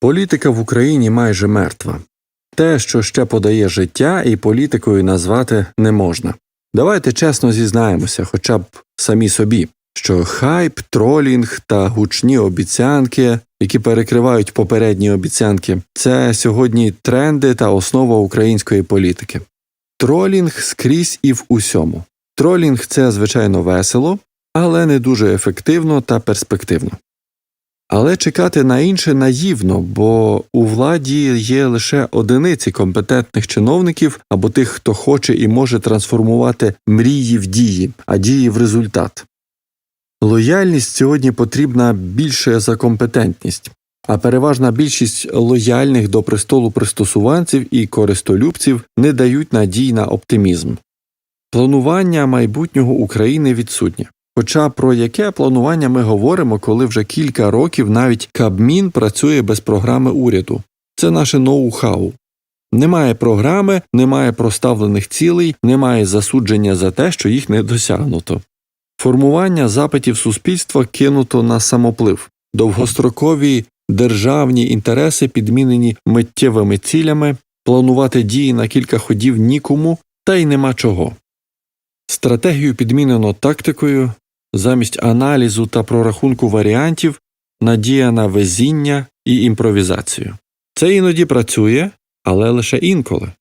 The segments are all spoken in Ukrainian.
Політика в Україні майже мертва. Те, що ще подає життя, і політикою назвати не можна. Давайте чесно зізнаємося, хоча б самі собі, що хайп, тролінг та гучні обіцянки, які перекривають попередні обіцянки, це сьогодні тренди та основа української політики. Тролінг скрізь і в усьому. Тролінг це звичайно весело, але не дуже ефективно та перспективно. Але чекати на інше наївно, бо у владі є лише одиниці компетентних чиновників або тих, хто хоче і може трансформувати мрії в дії, а дії в результат. Лояльність сьогодні потрібна більше за компетентність, а переважна більшість лояльних до престолу пристосуванців і користолюбців не дають надій на оптимізм. Планування майбутнього України відсутнє. Хоча про яке планування ми говоримо, коли вже кілька років навіть Кабмін працює без програми уряду. Це наше ноу-хау. Немає програми, немає проставлених цілей, немає засудження за те, що їх не досягнуто. Формування запитів суспільства кинуто на самоплив, довгострокові державні інтереси підмінені миттєвими цілями, планувати дії на кілька ходів нікому, та й нема чого. Стратегію підмінено тактикою, замість аналізу та прорахунку варіантів надія на везіння і імпровізацію. Це іноді працює, але лише інколи.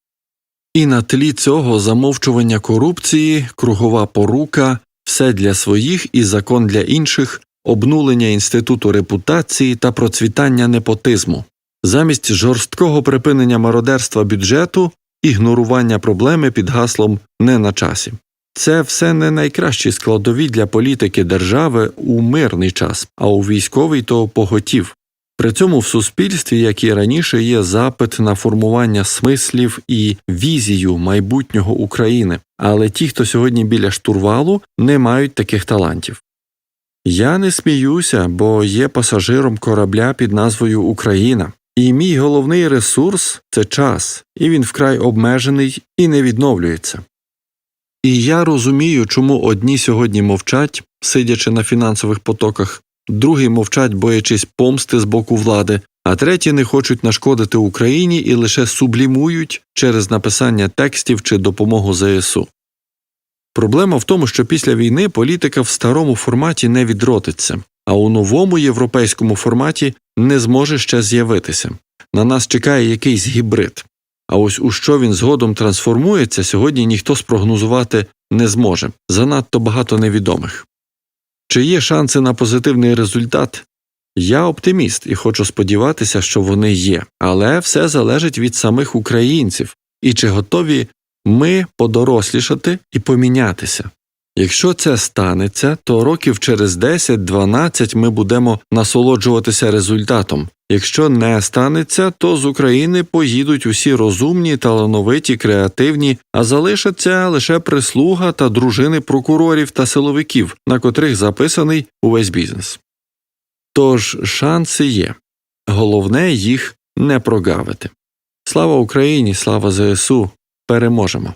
І на тлі цього замовчування корупції, кругова порука, все для своїх і закон для інших, обнулення інституту репутації та процвітання непотизму, замість жорсткого припинення мародерства бюджету, ігнорування проблеми під гаслом не на часі. Це все не найкращі складові для політики держави у мирний час, а у військовий то поготів. При цьому в суспільстві, як і раніше, є запит на формування смислів і візію майбутнього України, але ті, хто сьогодні біля штурвалу, не мають таких талантів. Я не сміюся, бо є пасажиром корабля під назвою Україна, і мій головний ресурс це час, і він вкрай обмежений і не відновлюється. І я розумію, чому одні сьогодні мовчать, сидячи на фінансових потоках, другі мовчать, боячись помсти з боку влади, а треті не хочуть нашкодити Україні і лише сублімують через написання текстів чи допомогу ЗСУ. Проблема в тому, що після війни політика в старому форматі не відродиться, а у новому європейському форматі не зможе ще з'явитися. На нас чекає якийсь гібрид. А ось у що він згодом трансформується, сьогодні ніхто спрогнозувати не зможе занадто багато невідомих. Чи є шанси на позитивний результат? Я оптиміст і хочу сподіватися, що вони є, але все залежить від самих українців і чи готові ми подорослішати і помінятися. Якщо це станеться, то років через 10-12 ми будемо насолоджуватися результатом. Якщо не станеться, то з України поїдуть усі розумні, талановиті, креативні, а залишаться лише прислуга та дружини прокурорів та силовиків, на котрих записаний увесь бізнес. Тож шанси є головне їх не прогавити. Слава Україні, слава ЗСУ! Переможемо!